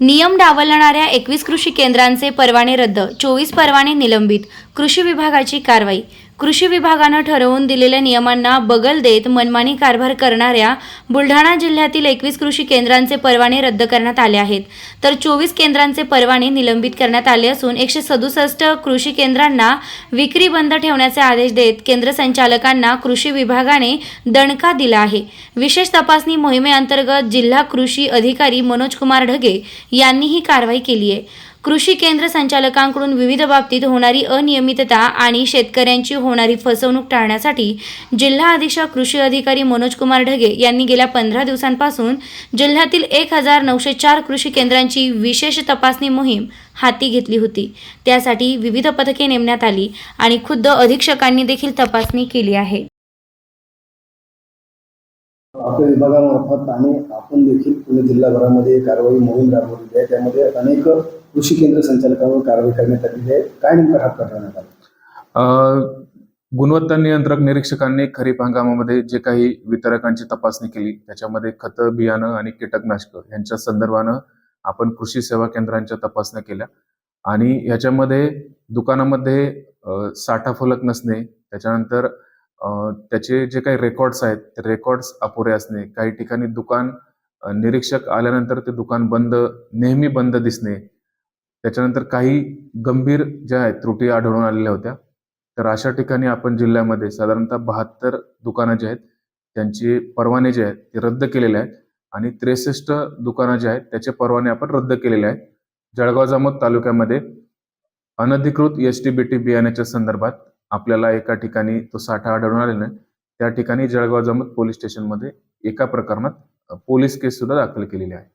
नियम डावलणाऱ्या एकवीस कृषी केंद्रांचे परवाने रद्द चोवीस परवाने निलंबित कृषी विभागाची कारवाई. कृषी विभागानं ठरवून दिलेल्या नियमांना बगल देत मनमानी कारभार करणाऱ्या बुलढाणा जिल्ह्यातील एकवीस कृषी केंद्रांचे परवाने रद्द करण्यात आले आहेत. तर चोवीस केंद्रांचे परवाने निलंबित करण्यात आले असून एकशे सदुसष्ट कृषी केंद्रांना विक्री बंद ठेवण्याचे आदेश देत केंद्र संचालकांना कृषी विभागाने दणका दिला आहे. विशेष तपासणी मोहिमेअंतर्गत जिल्हा कृषी अधिकारी मनोज कुमार ढगे यांनी ही कारवाई केली आहे. कृषी केंद्र संचालकांकडून विविध बाबतीत होणारी अनियमितता आणि शेतकऱ्यांची होणारी फसवणूक टाळण्यासाठी जिल्हा अधीक्षक कृषी अधिकारी मनोज कुमार ढगे यांनी गेल्या पंधरा दिवसांपासून जिल्ह्यातील एक हजार नऊशे चार कृषी केंद्रांची विशेष तपासणी मोहीम हाती घेतली होती. त्यासाठी विविध पथके नेमण्यात आली आणि खुद्द अधीक्षकांनी देखील तपासणी केली आहे. आपल्या विभागामार्फत आणि आपण देखील पुणे जिल्हाभरामध्ये कारवाई मोहीम राबवलेली आहे. त्यामध्ये अनेक कृषी केंद्र संचालकावर कारवाई करण्यात आलेली आहे. काय नेमका करण्यात आला? गुणवत्ता नियंत्रक निरीक्षकांनी खरीप हंगामामध्ये जे काही वितरकांची तपासणी केली त्याच्यामध्ये खतं बियाणं आणि कीटकनाशक यांच्या संदर्भानं आपण कृषी सेवा केंद्रांच्या तपासण्या केल्या. आणि ह्याच्यामध्ये दुकानामध्ये साठा फलक नसणे त्याच्यानंतर त्याचे जे काही रेकॉर्ड्स आहेत ते रेकॉर्ड्स अपुरे असणे काही ठिकाणी दुकान निरीक्षक आल्यानंतर ते दुकान बंद नेहमी बंद दिसणे त्याच्यानंतर काही गंभीर ज्या आहेत त्रुटी आढळून आलेल्या होत्या. तर अशा ठिकाणी आपण जिल्ह्यामध्ये साधारणतः बहात्तर दुकानं जी आहेत त्यांचे परवाने जे आहेत ते रद्द केलेले आहेत. आणि त्रेसष्ट दुकानं जे आहेत त्याचे परवाने आपण रद्द केलेले आहेत. जळगाव जामोद तालुक्यामध्ये अनधिकृत एस टी बी टी बियाण्याच्या संदर्भात आपल्याला एका ठिकाणी तो साठा आढळून आलेला आहे त्या ठिकाणी जळगाव जामोद पोलीस स्टेशनमध्ये एका प्रकरणात पोलीस केस सुद्धा दाखल केलेली आहे.